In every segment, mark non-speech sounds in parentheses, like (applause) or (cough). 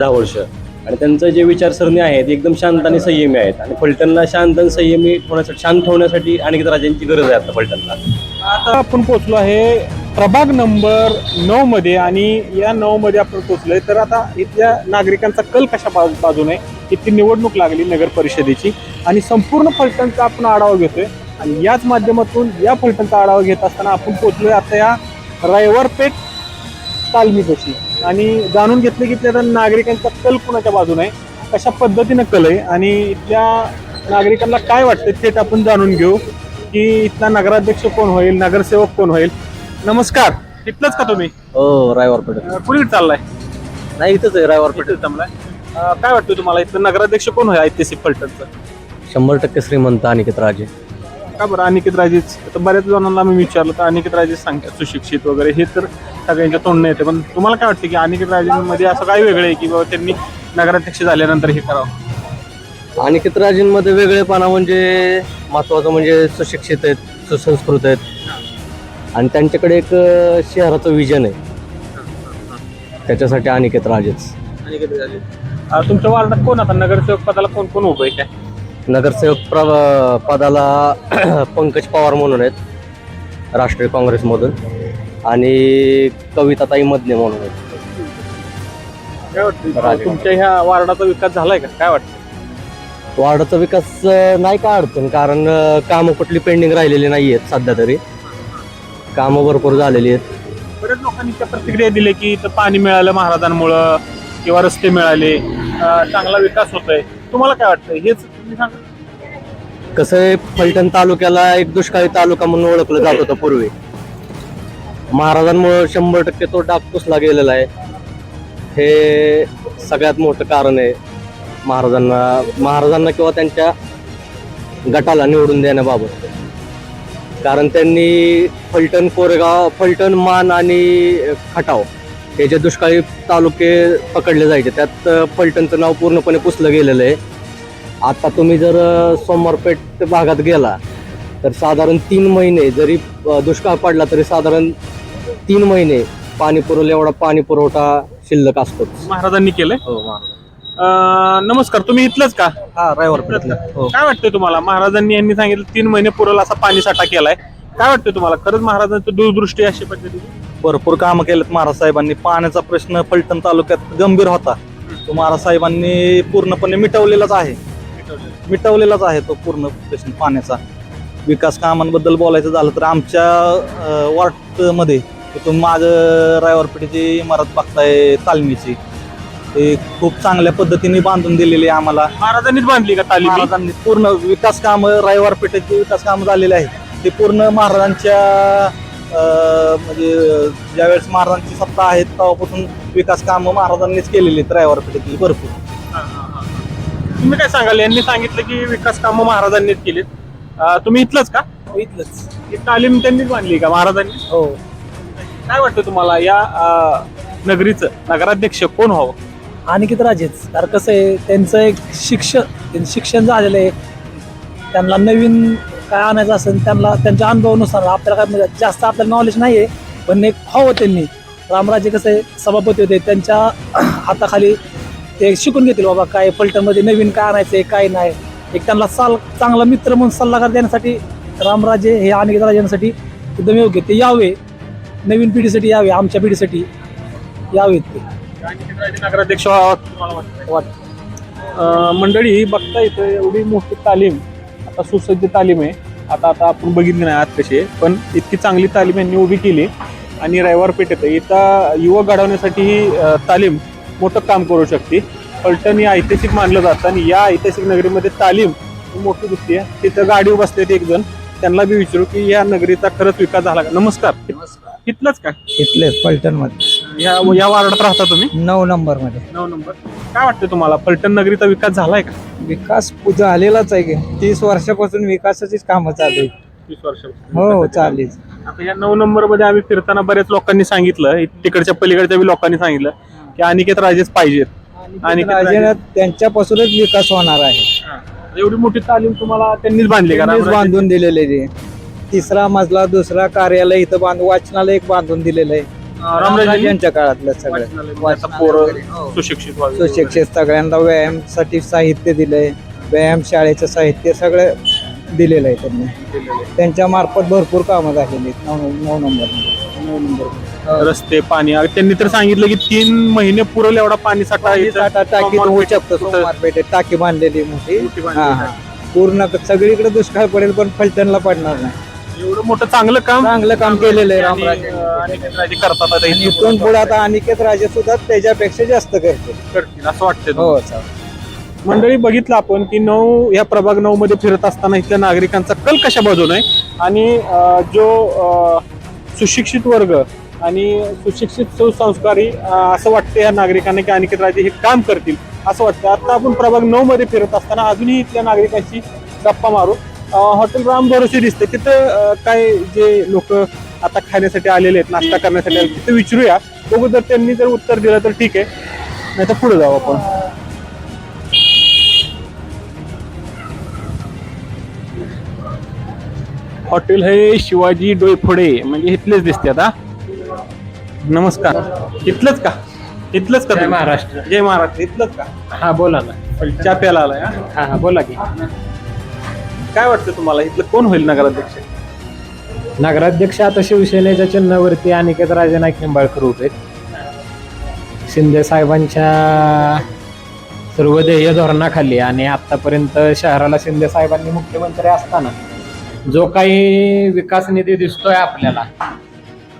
दहा वर्ष. आणि त्यांचं जे विचारसरणी आहे ते एकदम शांत आणि संयमी आहेत. आणि फलटणला शांत आणि संयमी होण्यासाठी शांत होण्यासाठी अनेक राजांची गरज आहे आता फलटणला. आता आपण पोहोचलो आहे प्रभाग नंबर नऊ मध्ये आणि या नऊ मध्ये आपण पोहोचलोय. तर आता इथल्या नागरिकांचा कल कशा बाजू बाजूने इथली निवडणूक लागली नगर परिषदेची. आणि संपूर्ण फलटणचा आपण आढावा घेतोय. आणि याच माध्यमातून या फलटणचा आढावा घेत असताना आपण पोहोचलोय आता या रायवरपेठ तालमीपाशी. आणि जाणून घेतलं की इथल्या नागरिकांचा कल कुणाच्या बाजूने आहे? कशा पद्धतीनं कल आहे? आणि इथल्या नागरिकांना काय वाटतं थेट आपण जाणून घेऊ की इथला नगराध्यक्ष कोण होईल नगरसेवक कोण होईल? नमस्कार. इथलंच का तुम्ही? हो रायवारपेठ अं, कुठे चाललाय? नाही इथंच आहे रायवारपेठ इथेच थांबलाय काय वाटतं तुम्हाला इथलं नगराध्यक्ष कोण होईल ऐतिहासिक फलटणचं? शंभर टक्के श्रीमंत अनिकेत राजे. का बरं? अनिकेत राजेच. आता बऱ्याच जणांना मी विचारलं तर अनिकेत राजे सांगतात सुशिक्षित वगैरे. हे तर सगळ्यांच्या तोंडणे येते. पण तुम्हाला काय वाटतं की अनिकेत राजेंमध्ये असं काय वेगळं आहे की बाबा त्यांनी नगराध्यक्ष झाल्यानंतर हे करावं? अनिकेत राजेंमध्ये वेगळेपणा म्हणजे महत्वाचं म्हणजे सुशिक्षित आहेत सुसंस्कृत आहेत. आणि त्यांच्याकडे एक अं, शहराचं विजन आहे. त्याच्यासाठी अनिकेत राजेच. अनिकेत राजे. अं, तुमच्या वार्डात कोण आता? नगरसेवक पदाला कोण कोण उभं आहे काय? नगरसेवक प्र पदाला (clears throat) पंकज पवार म्हणून आहेत राष्ट्रीय काँग्रेसमधून. आणि कविताताई मदने म्हणून आहेत. काय वाटतं राजे. तुमच्या ह्या वार्डाचा विकास झालाय का? काय वाटतं वार्डाचा विकास अं, नाही का अडचण? कारण अं, कामं कुठली पेंडिंग राहिलेली नाही आहेत सध्या तरी. कामं भरपूर झालेली आहेत. बरेच लोकांनी त्या प्रतिक्रिया दिल्या की इथं पाणी मिळालं महाराजांमुळं किंवा रस्ते मिळाले. अं, चांगला विकास होतोय. तुम्हाला काय वाटतं हेच तुम्ही सांगा. कसं आहे फलटण तालुक्याला एक दुष्काळी तालुका म्हणून ओळखलं जात होतं पूर्वी. महाराजांमुळं शंभर टक्के तो डाग पुसला गेलेला आहे. हे सगळ्यात मोठं कारण आहे महाराजांना महाराजांना किंवा त्यांच्या गटाला निवडून देण्याबाबत. कारण त्यांनी फलटण कोरेगाव फलटण मान आणि खटाव हे जे दुष्काळी तालुके पकडले जायचे त्यात फलटणचं नाव पूर्णपणे पुसलं गेलेलं आहे. आता तुम्ही जर सोमवारपेठ भागात गेला तर साधारण तीन महिने जरी दुष्काळ पडला तरी साधारण तीन महिने पाणी पुरवलं एवढा पाणी पुरवठा शिल्लक असतोच. महाराजांनी केलंय? हो अं, नमस्कार तुम्ही इथलंच का? हा रायवरपेठला हो. काय वाटतंय तुम्हाला? महाराजांनी यांनी सांगितलं तीन महिने पुरवल असा पाणी साठा केलाय. काय वाटतंय तुम्हाला? खरंच महाराजांची दूरदृष्टी अशी पद्धतीची? भरपूर कामं केलेत महाराज साहेबांनी. पाण्याचा प्रश्न फलटण तालुक्यात गंभीर होता. तो महाराज साहेबांनी पूर्णपणे मिटवलेलाच आहे. मिटवलेलाच आहे तो पूर्ण प्रश्न पाण्याचा. विकास कामांबद्दल बोलायचं झालं तर आमच्या अं, वार्डमध्ये तुम्ही माझं रायवरपेठेची इमारत बघताय तालमीची. ते खूप चांगल्या पद्धतीने बांधून दिलेली आहे आम्हाला. महाराजांनीच बांधली का तालीम महाराजांनी पूर्ण विकास काम रायवार पेठेचे विकास काम झालेले आहेत. ते पूर्ण महाराजांच्या अं, म्हणजे अं, ज्यावेळेस महाराजांची सत्ता आहे तेव्हापासून विकास काम महाराजांनीच केलेली आहेत रायवार पेठेतील भरपूर. तुम्ही काय सांगाल? यांनी सांगितलं की विकास कामं महाराजांनीच केलीत. अं, तुम्ही इथलंच का? इथलंच. ही तालीम त्यांनीच बांधली का महाराजांनी? हो. काय वाटतं तुम्हाला या अं, नगरीचं नगराध्यक्ष कोण व्हावं? अनिकित राजेच. कारण कसं आहे त्यांचं एक शिक्षण त्यांचं शिक्षण झालेलं आहे. त्यांना नवीन काय आणायचं असेल त्यांना त्यांच्या अनुभवानुसार आपल्याला काय म्हणजे जास्त आपल्याला नॉलेज नाही आहे पण एक हवं त्यांनी. रामराजे कसं आहे सभापती होते त्यांच्या हाताखाली ते शिकून घेतील बाबा काय पलटणमध्ये नवीन काय आणायचं आहे काय नाही. एक त्यांना साल चांगला मित्र म्हणून सल्लागार देण्यासाठी रामराजे हे अनिकित राजेंसाठी एकदम योग्य ते यावे. नवीन पिढीसाठी यावे आमच्या पिढीसाठी यावेत ते. नगराध्यक्ष व्हावा तुम्हाला वाटतं. वाटतं अं, मंडळी बघता इथं एवढी मोठी तालीम आता सुसज्ज तालीम आहे. आता आता आपण बघितली नाही आत कशी आहे पण इतकी चांगली तालीम यांनी उभी केली आणि रविवार पेठेत इथं युवक घडवण्यासाठी ही अं, तालीम मोठं काम करू शकते. फलटण हे ऐतिहासिक मानलं जातं आणि या ऐतिहासिक नगरीमध्ये तालीम ही मोठी दिसते तिथं गाडी बसलेत एक जण. त्यांना बी विचारू की या नगरीचा खरंच विकास झाला का? नमस्कार. इथलंच का? इथलेच फलटणमध्ये या या वार्डात राहता तुम्ही? नऊ नंबरमध्ये नऊ नंबर. काय वाटतं तुम्हाला? फलटण नगरीचा विकास झालाय का? विकास झालेलाच आहे की. तीस वर्षापासून विकासाचीच कामं चालू आहेत. वीस वर्ष हो चालेल आता या नऊ नंबरमध्ये आम्ही फिरताना बऱ्याच लोकांनी सांगितलं तिकडच्या पलीकडच्या बी लोकांनी सांगितलं की अनिकेत राजेच पाहिजेत. आणि राजेनं त्यांच्यापासूनच विकास होणार आहे. एवढी मोठी तालीम तुम्हाला त्यांनीच बांधली का? त्यांनीच? बांधून दिलेले ते तिसरा मजला दुसरा कार्यालय इथं बांध वाचनालय एक बांधून दिलेलं आहे. रामराजे? यांच्या काळातलं सगळं. आता पोरं सुशिक्षित व्हावी. सुशिक्षित सगळ्यांना व्यायामसाठी साहित्य दिलंय. व्यायाम शाळेचं साहित्य सगळं दिलेलं आहे त्यांनी. त्यांच्या मार्फत भरपूर कामं झालेली आहेत. नऊ नऊ नंबर. नऊ नंबर. रस्ते पाणी. अगं त्यांनी तर सांगितलं की तीन महिने पुरेल एवढा पाणी साठा इथं टाकी होऊ शकतो कुठं- सोमवार पेठेत टाकी बांधलेली मोठी. मोठी बांधलेली हा हा. पूर्ण सगळीकडे दुष्काळ पडेल पण फलटणला पडणार नाही. एवढं मोठं चांगलं काम चांगलं काम केलेलं आहे आणि, रामराजे. अं, अनिकेत राजे करतात आता आणि इथून इथून पुढे आता अनिकेत राजे सुद्धा त्याच्यापेक्षा जास्त करतील. करतील असं वाटतं हो चालेल. मंडळी बघितलं आपण की नऊ या प्रभाग नऊ मध्ये फिरत असताना इथल्या नागरिकांचा कल कशा बाजून आहे? आणि अं, जो अं, सुशिक्षित वर्ग आणि सुशिक्षित सुसंस्कारी अं, असं वाटतं या नागरिकांना की अनिकेत राजे हे काम करतील असं वाटतं आता आपण प्रभाग नऊ मध्ये फिरत असताना अजूनही इथल्या नागरिकांशी गप्पा मारू. हॉटेल राम भरोसे दिसते तिथं काय जे लोक आता खाण्यासाठी आलेले आहेत नाश्ता करण्यासाठी आले तिथं विचारूया. बघू जर त्यांनी जर उत्तर दिलं तर ठीक आहे. नाही तर पुढे जाऊ आपण. हॉटेल हे शिवाजी डोईफोडे म्हणजे इथलेच दिसते आता. नमस्कार. इथलंच का? इथलंच का? महाराष्ट्र. जय महाराष्ट्र. इथलंच का? हा बोला ना. चहा प्यायला आलाय? हा हा बोला की. काय वाटतं तुम्हाला इथलं कोण होईल नगराध्यक्ष नगराध्यक्ष आता शिवसेनेच्या चिन्हावरती अनिकेत राजे नाईक निंबाळकर उभे आहेत. शिंदे साहेबांच्या सर्व ध्येय धोरणाखाली आणि आतापर्यंत शहराला शिंदे साहेबांनी मुख्यमंत्री असताना जो काही विकास निधी दिसतोय आपल्याला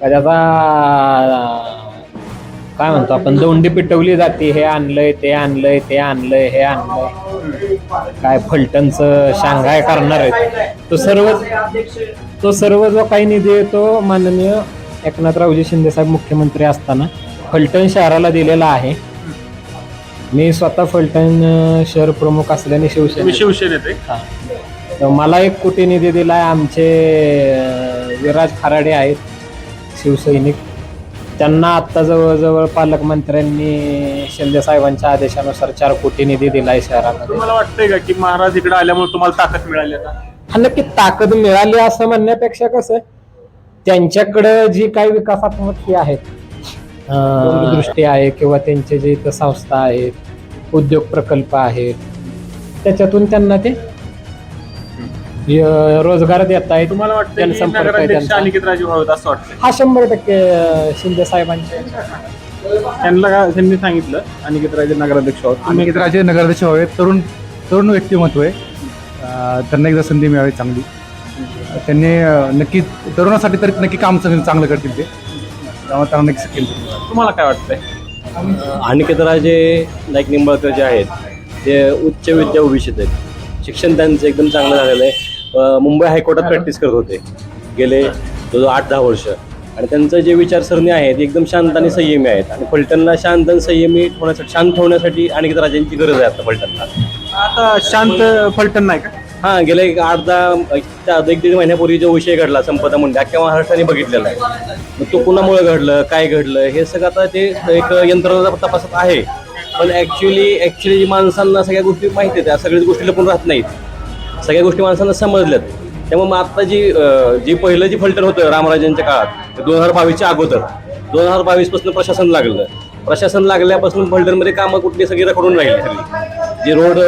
त्याचा काय म्हणतो आपण दोंडी पिटवली जाते हे आणलंय ते आणलंय ते आणलंय हे आणलंय. काय फलटणचं शांघाय करणार आहेत. तो सर्व तो सर्व जो काही निधी आहे तो माननीय एकनाथरावजी शिंदे साहेब मुख्यमंत्री असताना फलटण शहराला दिलेला आहे. मी स्वतः फलटण शहर प्रमुख असल्याने शिवसेना शिवसेनेत आहे. तर मला एक कोटी निधी दिलाय आमचे अं, विराज खराडे आहेत शिवसैनिक. त्यांना आत्ता जवळजवळ पालकमंत्र्यांनी शिंदे साहेबांच्या आदेशानुसार चार कोटी निधी दिलाय शहरामध्ये. तुम्हाला वाटतंय का की महाराज इकडे आल्यामुळे तुम्हाला ताकद मिळाली आता? हा नक्की ताकद मिळाली असं म्हणण्यापेक्षा कसं त्यांच्याकडं जी काही विकासात्मक ही आहेत अं, दृष्टी आहे किंवा त्यांचे जे इथं संस्था आहेत उद्योग प्रकल्प आहेत त्याच्यातून त्यांना ते रोजगार देत आहेत. तुम्हाला वाटतं की जनसंपर्क आहे नगराध्यक्ष त्यांचा. अनिकेत राजे व्हावेत असं वाटतं हा शंभर टक्के शिंदे साहेबांचे. त्यांना का त्यांनी सांगितलं अनिकेत राजे नगराध्यक्ष व्हावेत. तुम्ही अनिकेत राजे नगराध्यक्ष व्हावे तरुण तरुण व्यक्तिमत्व आहे. अं, त्यांना एकदा संधी मिळावी चांगली. त्यांनी अं, नक्की तरुणासाठी तर नक्की काम चांगलं चांगलं करतील ते. त्यामुळे त्यांना नक्की शकेल तुम्हाला काय वाटतंय? अनिकेतराजे नाईक निंबाळकर जे आहेत ते उच्च विद्या ओबीसीत आहेत. शिक्षण त्यांचं एकदम चांगलं झालेलं आहे. मुंबई हायकोर्टात प्रॅक्टिस करत होते. गेले जवळ आठ दहा वर्ष. आणि त्यांचं जे विचारसरणी आहे ती एकदम शांत आणि संयमी आहेत. आणि फलटणला शांत आणि संयमी ठेवण्यासाठी शांत ठेवण्यासाठी अनिकेत राजेंची गरज आहे आता फलटणला. आता शांत फलटण नाही का? हा गेल्या एक आठ दहा एक दीड महिन्यापूर्वी जो विषय घडला संपदा मुंडे अख्ख्या महाराष्ट्राने बघितलेला आहे. मग तो कुणामुळे घडलं काय घडलं हे सगळं आता ते एक यंत्रणा तपासत आहे. पण ॲक्च्युली ॲक्च्युली माणसांना सगळ्या गोष्टी माहिती आहेत त्या सगळ्याच गोष्टी लपून राहत नाहीत. सगळ्या गोष्टी माणसांना समजल्यात. त्यामुळे मग आत्ता जी जी पहिलं जी फलटण होतं रामराजांच्या काळात दोन हजार बावीसच्या अगोदर. दोन हजार बावीसपासून प्रशासन लागलं. प्रशासन लागल्यापासून फलटणमध्ये कामं कुठली सगळी रखडून राहिली सगळी. जे रोड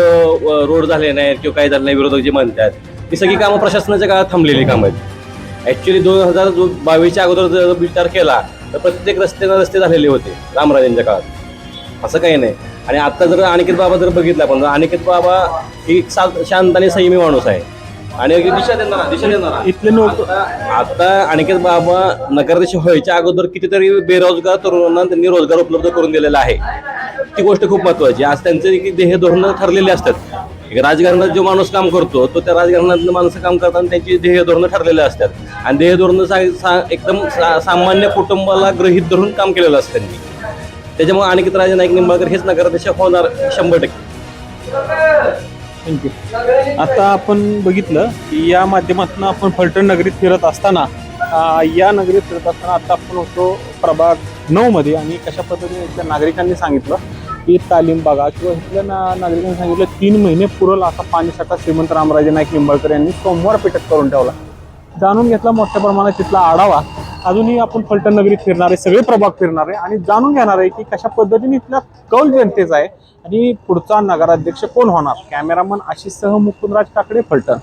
रोड झाले नाहीत किंवा काय झालं नाही विरोधक जे म्हणतात ती सगळी कामं प्रशासनाच्या काळात थांबलेली कामं आहेत. ॲक्च्युली दोन हजार बावीसच्या अगोदर जर विचार केला तर प्रत्येक रस्त्यानं रस्ते झालेले होते रामराजांच्या काळात. असं काही नाही. आणि आता जर अनिकेत बाबा जर बघितला आपण तर अनिकेत बाबा ही एक शांत आणि संयमी माणूस आहे. आणि दिशा देणारा दिशा देणारा. इथले लोक आता अनिकेत बाबा नगराध्यक्ष व्हायच्या अगोदर कितीतरी बेरोजगार तरुणांना त्यांनी रोजगार उपलब्ध करून दिलेला आहे. ती गोष्ट खूप महत्वाची आज त्यांचे एक ध्येय धोरणं ठरलेली असतात. एक राजकारणात जो माणूस काम करतो तो त्या राजकारणातलं माणसं काम करताना त्यांची ध्येय धोरणं ठरलेले असतात. आणि ध्येय धोरणं एकदम सा- सामान्य कुटुंबाला गृहीत धरून काम केलेलं असतं त्यांनी. त्याच्यामुळे अनिकेत राजे नाईक निंबाळकर हेच नगराध्यक्ष होणार शंभर टक्के. थँक्यू आता आपण बघितलं की या माध्यमातून आपण फलटण नगरीत फिरत असताना या नगरीत फिरत असताना आता आपण होतो प्रभाग नऊ मध्ये आणि कशा पद्धतीने इथल्या नागरिकांनी सांगितलं की तालीम बघा किंवा इथल्या ना नागरिकांनी सांगितलं तीन महिने पुरल असा पाणीसाठा श्रीमंत रामराजे नाईक निंबाळकर यांनी सोमवार पेठेत करून ठेवला. जाणून घेतला मोठ्या प्रमाणात तिथला आढावा. अजूनही आपण फलटण नगरीत फिरणार आहे सगळे प्रभाग फिरणार आहे आणि जाणून घेणार आहे की कशा पद्धतीने इथला कौल जनतेचा आहे आणि पुढचा नगराध्यक्ष कोण होणार? कॅमेरामन आशिष सह मुकुंदराज काकडे फलटण.